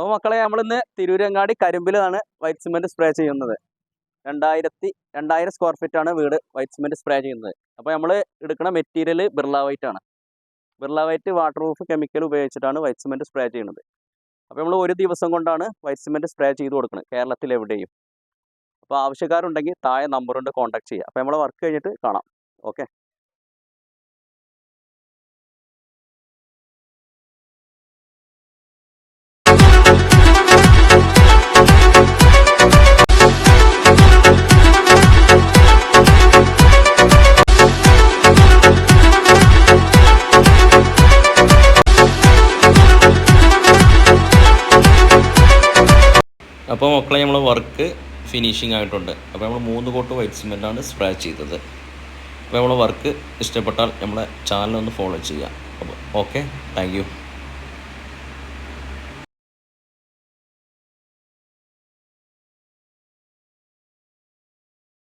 അപ്പോൾ മക്കളെ നമ്മളിന്ന് തിരൂരങ്ങാടി കരിമ്പിലാണ് വൈറ്റ് സിമെന്റ് സ്പ്രേ ചെയ്യുന്നത്. രണ്ടായിരത്തി രണ്ടായിരം സ്ക്വയർ ഫീറ്റ് ആണ് വീട് വൈറ്റ് സിമെന്റ് സ്പ്രേ ചെയ്യുന്നത്. അപ്പോൾ നമ്മൾ എടുക്കുന്ന മെറ്റീരിയൽ ബിർള വൈറ്റ് ആണ്. Birla white water proof chemical ഉപയോഗിച്ചിട്ടാണ് വൈറ്റ് സിമെന്റ് സ്പ്രേ ചെയ്യുന്നത്. അപ്പോൾ നമ്മൾ ഒരു ദിവസം കൊണ്ടാണ് വൈറ്റ് സിമെന്റ് സ്പ്രേ ചെയ്ത് കൊടുക്കുന്നത് കേരളത്തിൽ എവിടെയും. അപ്പോൾ ആവശ്യക്കാരുണ്ടെങ്കിൽ താഴെ നമ്പറുണ്ട് കോൺടാക്ട് ചെയ്യുക. അപ്പോൾ നമ്മൾ വർക്ക് കഴിഞ്ഞിട്ട് കാണാം. ഓക്കെ. അപ്പോൾ മക്കളെ നമ്മൾ വർക്ക് ഫിനിഷിംഗ് ആയിട്ടുണ്ട്. അപ്പോൾ നമ്മൾ മൂന്ന് കോട്ട് വൈറ്റ് സിമെന്റാണ് സ്പ്രേ ചെയ്തത്. അപ്പോൾ നമ്മളെ വർക്ക് ഇഷ്ടപ്പെട്ടാൽ നമ്മളെ ചാനൽ ഒന്ന് ഫോളോ ചെയ്യുക. അപ്പോൾ ഓക്കെ താങ്ക്